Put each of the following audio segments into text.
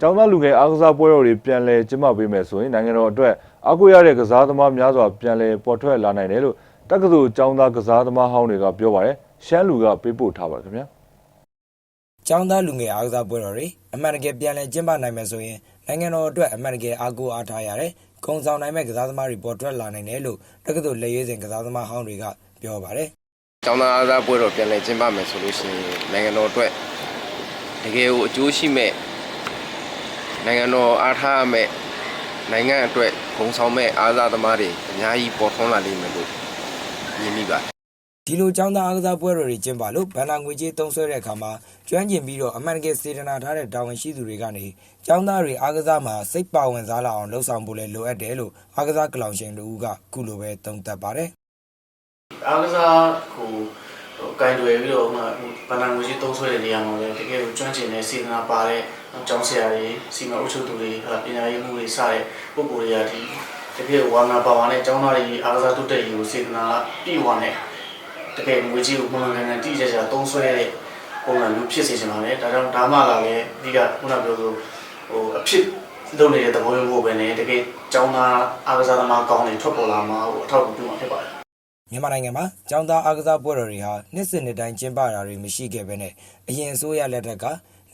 ကျောင်းသားလူငယ်အားကစားပွဲတော်တွေပြန်လည်ကျင်းပပေးမယ်ဆိုရင်နိုင်ငံတော်အတွက်အားကိုးရတဲ့ကစားသမားများစွာပြန်လည်ပေါ်ထွက်လာနိုင်တယ်လို့တက္ကသိုလ်ကျောင်းသားကစားသမားဟောင်းတွေကပြောပါတယ်ရှမ်းလူကပေးပို့ထားပါတယ်ခင်ဗျာကျောင်းသားလူငယ်အားကစားပွဲတော်တွေအမှန်တကယ်ပြန်လည်ကျင်းပနိုင်မယ်ဆိုရင်နိုင်ငံတော်အတွက်အမှန်တကယ်အားကိုးအားထားရတဲ့ဂုံဆောင်နိုင်မဲ့ကစားသမားတွေပေါ်ထွက်လာနိုင်တယ်လို့တက္ကသိုလ်လက်ရွေးစင်ကစားသမားဟောင်းတွေကပြောပါတယ်ကျောင်းသားအားကစားပွဲတော်ပြန်လည်ကျင်းပမယ်ဆိုလို့ရှိရင်နိုင်ငံတော်အတွက်တကယ်ကိုအကျိုးရှိမဲ့ နိုင်ငံတော်အားထားရမဲ့နိုင်ငံအတွက်ဂုဏ်ဆောင်မဲ့အားကစားသမားတွေအများကြီးပေါ်ထွန်းလာလိမ့်မယ်လို့မြင်မိပါတယ်ဒီလိုကျောင်းသားအားကစားပွဲတော်တွေကျင်းပလို့ဗန်နာငွေကြေးသုံးစွဲတဲ့အခါမှာကျွမ်းကျင်ပြီးတော့အမှန်တကယ်စေတနာထားတဲ့တာဝန်ရှိသူတွေကနေကျောင်းသားတွေအားကစားမှာစိတ်ပါဝင်စားလာအောင်လှုပ်ဆောင်ဖို့လည်းလိုအပ်တယ်လို့အားကစားကလောင်ရှင်တို့ကခုလိုပဲသုံးသပ်ပါတယ်အားကစားကို ဟိုကင်တွယ်ပြီးတော့ဟိုဗန္ဒာငွေကြီးသုံးဆွဲတဲ့နေရာမှာလည်းတကယ်ကိုကျွမ်းကျင်တဲ့စေတနာပါတဲ့ကျောင်းဆရာတွေစီမံအုပ်ချုပ်သူတွေဟာပညာရေးမှုတွေစတဲ့ပုဂ္ဂိုလ်တွေကဒီတကယ်ဝါနာပါဝါနဲ့ကျောင်းသားတွေအားကစားတုတ်တက်ရေးကိုစေတနာပြည့်ဝနဲ့တကယ်ငွေကြီးကိုမှန်မှန်ကန်ကန်တိကျကျသုံးဆွဲတဲ့ပုံစံမျိုးဖြစ်စေချင်ပါတယ်ဒါကြောင့်ဒါမှလာလည်းဒီကခုနပြောလို့ဟိုအဖြစ်လုပ်နေတဲ့သဘောမျိုးမဟုတ်ပဲねတကယ်ကျောင်းသားအားကစားသမားကောင်းတွေထွက်ပေါ်လာမှာဟိုအထောက်အကူပြုမှာဖြစ်ပါတယ် မြန်မာနိုင်ငံမှာကျောင်းသားအားကစားပွဲတော်တွေဟာနှစ်စဉ်နှစ်တိုင်းကျင်းပတာတွေမရှိခဲ့ဘဲနဲ့အရင်အစိုးရလက်ထက်က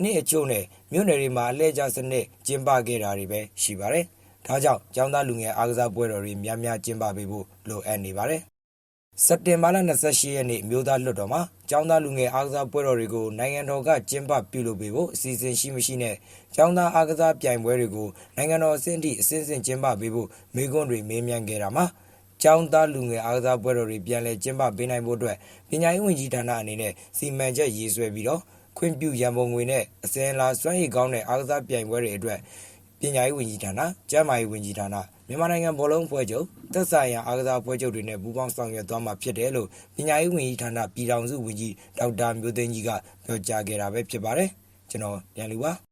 နှစ်အချို့နဲ့မြို့နယ်တွေမှာအလဲကျစနစ်ကျင်းပခဲ့တာတွေပဲရှိပါတယ်။ဒါကြောင့်ကျောင်းသားလူငယ်အားကစားပွဲတော်တွေများများကျင်းပပေးဖို့လိုအပ်နေပါတယ်။စက်တင်ဘာလ28ရက်နေ့မြို့သားလွှတ်တော်မှာကျောင်းသားလူငယ်အားကစားပွဲတော်တွေကိုနိုင်ငံတော်ကကျင်းပပြုလုပ်ပေးဖို့အစီအစဉ်ရှိမရှိနဲ့ကျောင်းသားအားကစားပြိုင်ပွဲတွေကိုနိုင်ငံတော်အဆင့်ထိအစဉ်အစဉ်ကျင်းပပေးဖို့မိကွန်းတွေမေးမြန်းခဲ့တာမှာ ကျောင်းသားလူငယ်အားကစားပွဲတော်တွေပြန်လည်ကျင်းပပေးနိုင်ဖို့အတွက်ပညာရေးဝန်ကြီးဌာနအနေနဲ့စီမံချက်ရေးဆွဲပြီးတော့ခွင့်ပြုရန်ပုံငွေနဲ့အစင်လာစွမ်းရည်ကောင်းတဲ့အားကစားပြိုင်ပွဲတွေအတွက်ပညာရေးဝန်ကြီးဌာန၊ကျန်းမာရေးဝန်ကြီးဌာနမြန်မာနိုင်ငံဘောလုံးဖွဲ့ချုပ်သက်ဆိုင်ရာအားကစားဖွဲ့ချုပ်တွေနဲ့ပူးပေါင်းဆောင်ရွက်သွားမှာဖြစ်တယ်လို့ပညာရေးဝန်ကြီးဌာနပြည်ထောင်စုဝန်ကြီးဒေါက်တာမျိုးသိန်းကြီးကပြောကြားခဲ့တာပဲဖြစ်ပါတယ်ကျွန်တော်ပြန်လူပါ